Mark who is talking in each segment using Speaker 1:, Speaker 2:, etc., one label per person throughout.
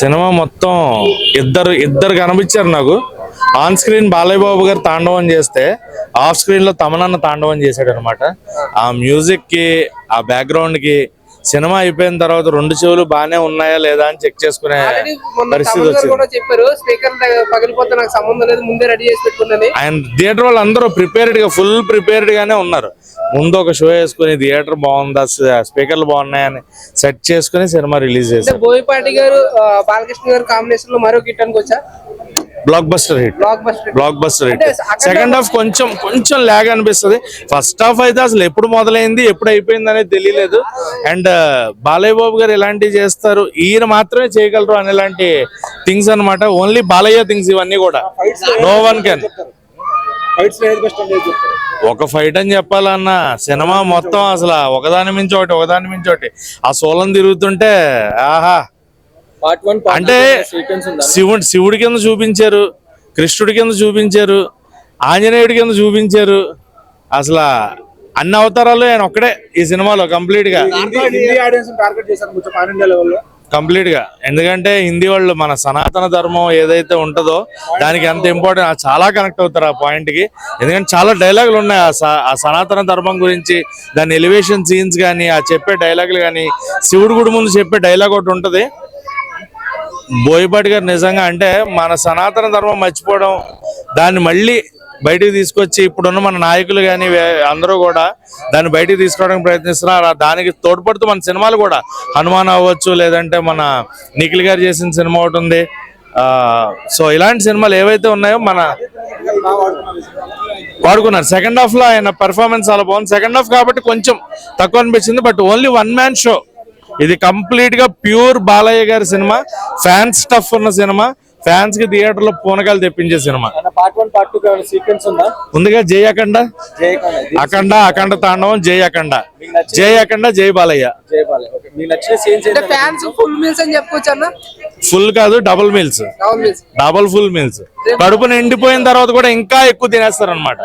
Speaker 1: Cinema మొత్తం ఇద్దరు ఇద్దరు కనిపించారు నాకు. ఆన్ స్క్రీన్ బాలయ్య బాబు గారు తాండవం చేస్తే ఆఫ్ స్క్రీన్లో తమనన్న తాండవం చేశాడు అనమాట ఆ మ్యూజిక్కి ఆ బ్యాక్గ్రౌండ్కి సినిమా అయిపోయిన తర్వాత రెండు చెవులు బాగానే ఉన్నాయా లేదా అని చెక్ చేసుకునే పరిస్థితి వచ్చింది.
Speaker 2: కూడా చెప్పారు స్పీకర్ పగిలిపోతే నాకు సంబంధం లేదు ముందే రెడీ చేసి పెట్టుకున్నది.
Speaker 1: ఆయన థియేటర్ వాళ్ళు అందరూ ప్రిపేర్డ్గా ఫుల్ ప్రిపేర్డ్ గానే ఉన్నారు. ముందు ఒక షో వేసుకుని థియేటర్ బాగుందా స్పీకర్లు బాగున్నాయని సెట్ చేసుకుని సినిమా రిలీజ్ చేశారు.
Speaker 2: బోయపాటి గారు బాలకృష్ణ గారు కాంబినేషన్లో మరో కిట్ అనుకోవచ్చా?
Speaker 1: Blockbuster hit
Speaker 2: blockbuster
Speaker 1: hit second half కొంచెం కొంచెం లాగ్ అనిపిస్తుంది. ఫస్ట్ హాఫ్ అయితే అసలు ఎప్పుడు మొదలైంది ఎప్పుడు అయిపోయింది అనేది తెలియలేదు. అండ్ బాలయ్య బాబు గారు ఎలాంటివి చేస్తారు ఈయన మాత్రమే చేయగలరు అనే ఇలాంటి థింగ్స్ అన్నమాట. ఓన్లీ బాలయ్య థింగ్స్ ఇవన్నీ కూడా. నో వన్ కెన్ ఒక ఫైట్ అని చెప్పాలన్న సినిమా మొత్తం అసలు ఒకదాని మించి ఒకటి ఒకదాని మించి ఒకటి. ఆ సోలం తిరుగుతుంటే ఆహా అంటే
Speaker 3: సీక్వెన్స్ ఉందా?
Speaker 1: శివుడు శివుడి కింద చూపించారు కృష్ణుడి కింద చూపించారు ఆంజనేయుడి కింద చూపించారు. అసలు అన్ని అవతారాలు ఆయన ఒక్కడే ఈ సినిమాలో కంప్లీట్గా.
Speaker 3: హిందీ ఆడియన్స్ టార్గెట్ చేశారు కొంచెం పాన్ ఇండియా లెవెల్లో
Speaker 1: కంప్లీట్గా. ఎందుకంటే హిందీ వాళ్ళు మన సనాతన ధర్మం ఏదైతే ఉంటుందో దానికి ఎంత ఇంపార్టెంట్ చాలా కనెక్ట్ అవుతారు ఆ పాయింట్కి. ఎందుకంటే చాలా డైలాగులు ఉన్నాయి ఆ స- ఆ సనాతన ధర్మం గురించి దాని ఎలివేషన్ సీన్స్ కానీ ఆ చెప్పే డైలాగులు కానీ శివుడు గుడి ముందు చెప్పే డైలాగ్ ఒకటి ఉంటది. బోయపాటి గారు నిజంగా అంటే మన సనాతన ధర్మం మర్చిపోవడం దాన్ని మళ్ళీ బయటికి తీసుకొచ్చి ఇప్పుడున్న మన నాయకులు కానీ అందరూ కూడా దాన్ని బయటికి తీసుకోవడానికి ప్రయత్నిస్తున్నారు. దానికి తోడ్పడుతూ మన సినిమాలు కూడా హనుమాన్ అవ్వచ్చు లేదంటే మన నిఖిల్ గారు చేసిన సినిమా ఒకటి ఉంది. సో ఇలాంటి సినిమాలు ఏవైతే ఉన్నాయో మన వాడుకున్నారు. సెకండ్ హాఫ్లో ఆయన పెర్ఫార్మెన్స్ చాలా బాగుంది. సెకండ్ హాఫ్ కాబట్టి కొంచెం తక్కువ అనిపించింది but only one man show. ఇది కంప్లీట్గా ప్యూర్ బాలయ్య గారి సినిమా ఫ్యాన్స్ స్టఫ్ ఉన్న సినిమా ఫ్యాన్స్కి థియేటర్లో పూనకాలు తెప్పించే సినిమా. ముందుగా జై అఖండ? అఖండ అఖండ తాండవం జై అఖండ. జై అఖండ జై బాలయ్య.
Speaker 3: జయపాల్ ఓకే మీకు నచ్చిన సీన్స్
Speaker 2: అంటే ఫ్యాన్స్ ఫుల్ మీల్స్ అని చెప్పుకోవచ్చు అన్న?
Speaker 1: ఫుల్ కాదు double meals
Speaker 2: double meals
Speaker 1: double full meals కడుపు నిండిపోయిన తర్వాత కూడా ఇంకా ఎక్కువ తినేస్తారు అనమాట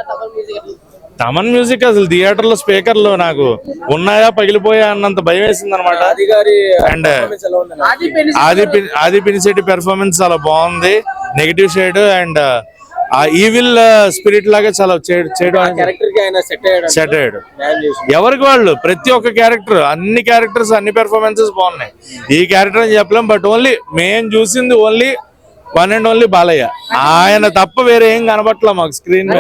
Speaker 1: తమన్ మ్యూజిక్ అసలు థియేటర్లో స్పీకర్లు నాకు ఉన్నాయా పగిలిపోయా అన్నంత భయం వేసింది అనమాట అండ్
Speaker 2: ఆది
Speaker 1: ఆది పిన్- ఆది పినిశెట్టి పెర్ఫార్మెన్స్ చాలా బాగుంది. నెగిటివ్ షేడ్ అండ్ ఆ ఈవిల్ స్పిరిట్ లాగా చాలా చేయడం
Speaker 3: క్యారెక్టర్కి ఆయన సెట్ అయ్యాడు
Speaker 1: ఎవరికి వాళ్ళు? ప్రతి ఒక్క క్యారెక్టర్ అన్ని క్యారెక్టర్స్ అన్ని పెర్ఫార్మెన్సెస్ బాగున్నాయి. ఈ క్యారెక్టర్ అని చెప్పలేం బట్ ఓన్లీ మేము చూసింది only one and only Balayya. ఆయన తప్ప వేరే ఏం కనబట్ల మాకు స్క్రీన్ మీద.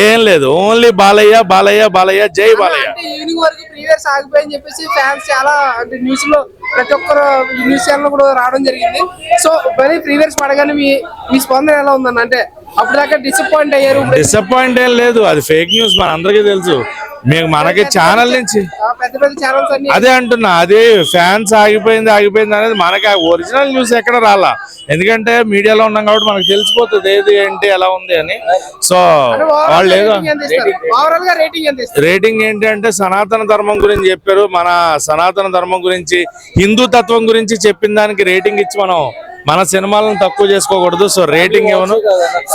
Speaker 1: ఏం లేదు. ఓన్లీ బాలయ్య బాలయ్య బాలయ్య జై బాలయ్య.
Speaker 2: అంటే ఈవినింగ్ వరకు ప్రీవియర్స్ ఆగిపోయని చెప్పేసి ఫ్యాన్స్ చాలా అంటే న్యూస్లో ప్రతి ఒక్కరు న్యూస్ ఛానల్ కూడా రావడం జరిగింది. సో మరి ప్రీవియర్స్ పడగానే మీ మీ స్పందన ఎలా ఉందన్న? అంటే అప్పుడు దాకా డిసప్పాయింట్ అయ్యారు.
Speaker 1: డిసప్పాయింట్ ఏం లేదు. అది ఫేక్ న్యూస్ మన అందరికీ తెలుసు. మీకు మనకి ఛానల్ నుంచి అదే అంటున్నా అదే ఫ్యాన్స్ ఆగిపోయింది ఆగిపోయింది అనేది మనకి ఒరిజినల్ న్యూస్ ఎక్కడ రాలా? ఎందుకంటే మీడియాలో ఉన్నాం కాబట్టి మనకు తెలిసిపోతుంది ఏది ఏంటి ఎలా ఉంది అని. సో వాళ్ళు ఏదో
Speaker 2: ఇస్తారు?
Speaker 1: రేటింగ్ ఏంటి అంటే సనాతన ధర్మం గురించి చెప్పారు. మన సనాతన ధర్మం గురించి హిందూ తత్వం గురించి చెప్పిన దానికి రేటింగ్ ఇచ్చి మనం మన సినిమాలను తక్కువ చేసుకోకూడదు. సో రేటింగ్ ఇవ్వను.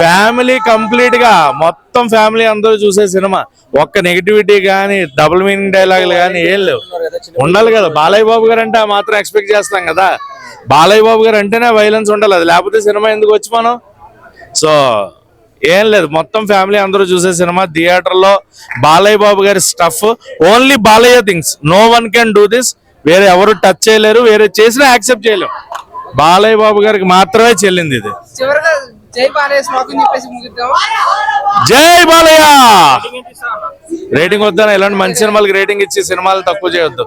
Speaker 1: ఫ్యామిలీ కంప్లీట్గా మొత్తం ఫ్యామిలీ అందరూ చూసే సినిమా. ఒక్క నెగిటివిటీ కానీ డబుల్ మీనింగ్ డైలాగులు కానీ ఏం లేవు. ఉండాలి కదా. బాలయ్య బాబు గారు అంటే మాత్రం ఎక్స్పెక్ట్ చేస్తాం కదా. బాలయ్య బాబు గారు అంటేనే వైలెన్స్ ఉండాలి. అది లేకపోతే సినిమా ఎందుకు వచ్చి మనం? సో ఏం లేదు. మొత్తం ఫ్యామిలీ అందరూ చూసే సినిమా. థియేటర్లో బాలయ్య బాబు గారి stuff only Balayya things no one can do this వేరే ఎవరు టచ్ చేయలేరు. వేరే చేసినా యాక్సెప్ట్ చేయలేరు బాలయ్య బాబు గారికి మాత్రమే చెల్లింది ఇది. జై బాలయ్య రేటింగ్ వద్దాను ఇలాంటి మంచి సినిమాలకి రేటింగ్ ఇచ్చి సినిమాలు తక్కువ చేయొద్దు.